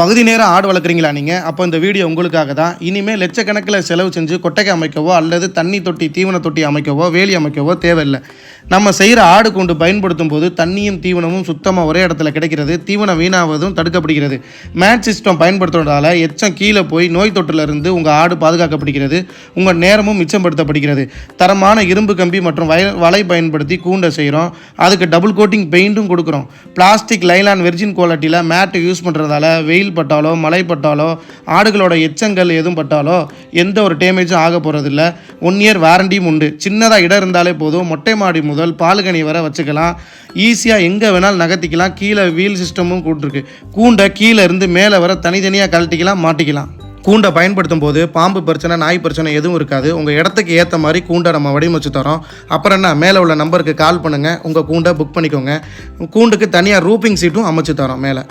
பகுதி நேரம் ஆடு வளர்க்குறீங்களா நீங்கள் அப்போ இந்த வீடியோ உங்களுக்காக தான். இனிமேல் லட்சக்கணக்கில் செலவு செஞ்சு கொட்டைக்கு அமைக்கவோ அல்லது தண்ணி தொட்டி தீவன தொட்டி அமைக்கவோ வேலி அமைக்கவோ தேவையில்லை. நம்ம செய்கிற ஆடு கொண்டு பயன்படுத்தும் போது தண்ணியும் தீவனமும் சுத்தமாக ஒரே இடத்துல கிடைக்கிறது. தீவனம் வீணாவதும் தடுக்கப்படுகிறது. மேட் சிஸ்டம் பயன்படுத்துறதால எச்சம் கீழே போய் நோய் தொற்றிலிருந்து உங்கள் ஆடு பாதுகாக்கப்படுகிறது. உங்கள் நேரமும் மிச்சப்படுத்தப்படுகிறது. தரமான இரும்பு கம்பி மற்றும் வய வலை பயன்படுத்தி கூண்டை செய்கிறோம் அதுக்கு டபுள் கோட்டிங் பெயிண்ட்டும் கொடுக்குறோம். பிளாஸ்டிக் லைலான் வெர்ஜின் குவாலிட்டியில் மேட்டு யூஸ் பண்ணுறதால வெயில் பட்டாலோ மழை பட்டாலோ ஆடுகளோட எச்சங்கள் எதுவும் பட்டாலோ எந்த ஒரு டேமேஜும் ஆக போகிறதில்ல ஒன் இயர் வாரண்டியும் உண்டு. சின்னதாக இடம் இருந்தாலே போதும். மொட்டை மாடி முதல் பால்கனி வரை வச்சுக்கலாம். ஈஸியாக எங்கே வேணாலும் நகர்த்திக்கலாம். கீழே வீல் சிஸ்டமும் கூட்டிருக்கு. கூண்டை கீழே இருந்து மேலே வர தனித்தனியாக கழட்டிக்கலாம் மாட்டிக்கலாம். கூண்டை பயன்படுத்தும் போது பாம்பு பிரச்சனை நாய் பிரச்சனை எதுவும் இருக்காது. உங்கள் இடத்துக்கு ஏற்ற மாதிரி கூண்டை நம்ம வடிவமைச்சு தரோம். அப்புறம் என்ன மேலே உள்ள நம்பருக்கு கால் பண்ணுங்கள் உங்கள் கூண்டை புக் பண்ணிக்கோங்க. கூண்டுக்கு தனியாக ரூப்பிங் சீட்டும் அமைச்சு தரோம் மேலே.